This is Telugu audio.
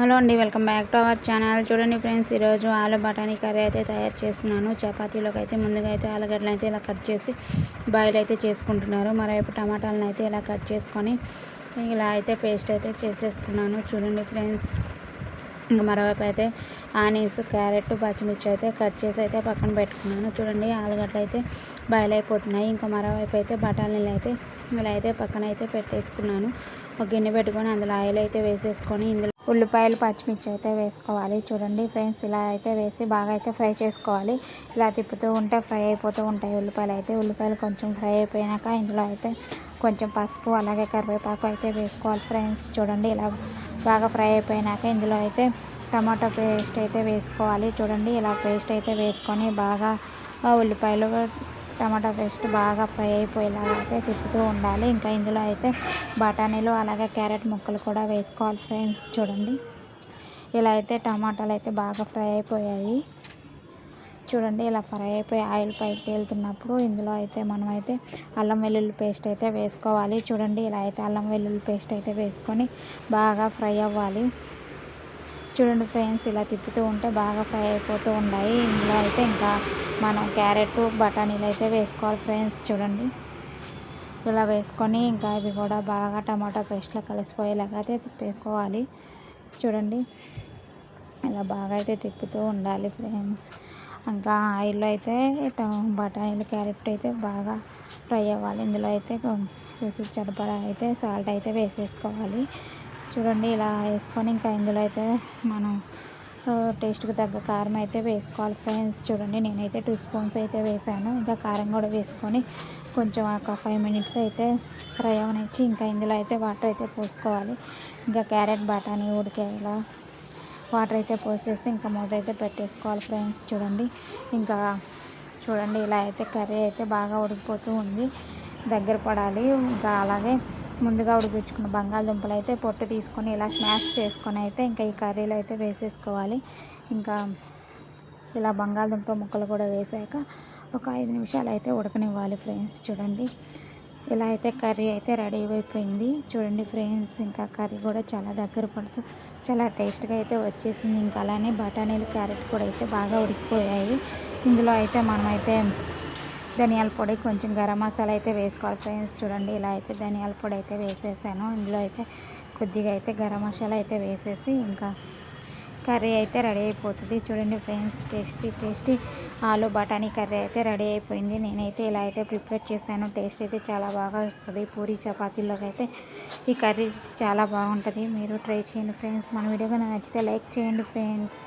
హలో అండి welcome back to our channel. చూడండి ఫ్రెండ్స్ ఈరోజు ఆలు బఠానీ కర్రీ అయితే తయారు చేస్తున్నాను. చపాతీలోకి అయితే ముందుగా అయితే ఆలుగడ్డలు అయితే ఇలా కట్ చేసి బాయిల్ అయితే చేసుకుంటున్నారు. మరోవైపు టమాటాలను అయితే ఇలా కట్ చేసుకొని ఇలా అయితే పేస్ట్ అయితే చేసేసుకున్నాను. చూడండి ఫ్రెండ్స్ ఇంకా మరోవైపు అయితే ఆనియన్స్ క్యారెట్ పచ్చిమిర్చి అయితే కట్ చేసి అయితే పక్కన పెట్టుకున్నాను. చూడండి ఆలుగడ్డలు అయితే బాయిల్ అయిపోతున్నాయి. ఇంకా మరోవైపు అయితే బఠానీలు అయితే ఇలా అయితే పక్కన అయితే పెట్టేసుకున్నాను. ఒక గిన్నె పెట్టుకొని అందులో ఆయిల్ అయితే వేసేసుకొని ఇందులో ఉల్లిపాయలు పచ్చిమిర్చి అయితే వేసుకోవాలి. చూడండి ఫ్రెండ్స్ ఇలా అయితే వేసి బాగా అయితే ఫ్రై చేసుకోవాలి. ఇలా తిప్పుతూ ఉంటే ఫ్రై అయిపోతూ ఉంటాయి ఉల్లిపాయలు అయితే. ఉల్లిపాయలు కొంచెం ఫ్రై అయిపోయాక ఇందులో అయితే కొంచెం పసుపు అలాగే కరివేపాకు అయితే వేసుకోవాలి ఫ్రెండ్స్. చూడండి ఇలా బాగా ఫ్రై అయిపోయినాక ఇందులో అయితే టమాటో పేస్ట్ అయితే వేసుకోవాలి. చూడండి ఇలా పేస్ట్ అయితే వేసుకొని బాగా ఉల్లిపాయలు టమాటా పేస్ట్ బాగా ఫ్రై అయిపోయేలాగా అయితే తిప్పుతూ ఉండాలి. ఇంకా ఇందులో అయితే బఠానీలు అలాగే క్యారెట్ ముక్కలు కూడా వేసుకోవాలి ఫ్రెండ్స్. చూడండి. ఇలా అయితే టమాటాలు అయితే బాగా ఫ్రై అయిపోయాయి. చూడండి ఇలా ఫ్రై అయిపోయి ఆయిల్ పైకి తేలుతున్నప్పుడు ఇందులో అయితే మనమైతే అల్లం వెల్లుల్లి పేస్ట్ అయితే వేసుకోవాలి. చూడండి ఇలా అయితే అల్లం వెల్లుల్లి పేస్ట్ అయితే వేసుకొని బాగా ఫ్రై అవ్వాలి. చూడండి ఫ్రెండ్స్ ఇలా తిప్పుతూ ఉంటే బాగా ఫ్రై అయిపోతూ ఉన్నాయి ఇందులో అయితే ఇంకా మనం క్యారెట్ బఠానీలు అయితే వేసుకోవాలి ఫ్రెండ్స్. చూడండి. ఇలా వేసుకొని ఇంకా ఇవి కూడా బాగా టమాటా పేస్ట్లో కలిసిపోయేలాగా అయితే తిప్పేసుకోవాలి. చూడండి. ఇలా బాగా అయితే తిప్పుతూ ఉండాలి ఫ్రెండ్స్. ఇంకా ఆయిల్లో అయితే బఠానీలు క్యారెట్ అయితే బాగా ఫ్రై అవ్వాలి. ఇందులో అయితే రుచి సరిపడా అయితే సాల్ట్ అయితే వేసేసుకోవాలి. చూడండి ఇలా వేసుకొని ఇంకా ఇందులో అయితే మనం టేస్ట్కి తగ్గ కారం అయితే వేసుకోవాలి ఫ్రెండ్స్. చూడండి నేనైతే టూ స్పూన్స్ అయితే వేసాను. ఇంకా కారం కూడా వేసుకొని కొంచెం ఒక ఫైవ్ మినిట్స్ అయితే ఫ్రై అవనిచ్చి ఇంకా ఇందులో అయితే వాటర్ అయితే పోసుకోవాలి. ఇంకా క్యారెట్ బఠానీ ఉడికేలా వాటర్ అయితే పోసేసి ఇంకా మూత అయితే పెట్టేసుకోవాలి ఫ్రెండ్స్. చూడండి ఇంకా చూడండి ఇలా అయితే కర్రీ అయితే బాగా ఉడికిపోతూ ఉంది. దగ్గర పడాలి. ఇంకా అలాగే ముందుగా ఉడికించుకున్న బంగాళదుంపలు అయితే పొట్టు తీసుకొని ఇలా స్మాష్ చేసుకొని అయితే ఇంకా ఈ కర్రీలో అయితే వేసేసుకోవాలి. ఇంకా ఇలా బంగాళదుంప ముక్కలు కూడా వేసాక ఒక ఐదు నిమిషాలు అయితే ఉడకనివ్వాలి ఫ్రెండ్స్. చూడండి. ఇలా అయితే కర్రీ అయితే రెడీ అయిపోయింది. చూడండి ఫ్రెండ్స్ ఇంకా కర్రీ కూడా చాలా దగ్గర పడుతూ చాలా టేస్ట్గా అయితే వచ్చేసింది. ఇంకా అలానే బఠానీలు క్యారెట్ కూడా అయితే బాగా ఉడికిపోయాయి. ఇందులో అయితే మనమైతే ధనియాల పొడి కొంచెం గరం మసాలా అయితే వేసుకోవాలి ఫ్రెండ్స్. చూడండి ఇలా అయితే ధనియాల పొడి అయితే వేసేసాను. ఇందులో అయితే కొద్దిగా అయితే గరం మసాలా అయితే వేసేసి ఇంకా కర్రీ అయితే రెడీ అయిపోతుంది. చూడండి ఫ్రెండ్స్ టేస్టీ టేస్టీ ఆలు బఠానీ కర్రీ అయితే రెడీ అయిపోయింది. నేనైతే ఇలా అయితే ప్రిపేర్ చేశాను. టేస్ట్ అయితే చాలా బాగా వస్తుంది. పూరి చపాతీలోకి అయితే ఈ కర్రీ చాలా బాగుంటుంది. మీరు ట్రై చేయండి ఫ్రెండ్స్. మన వీడియో నచ్చితే లైక్ చేయండి ఫ్రెండ్స్.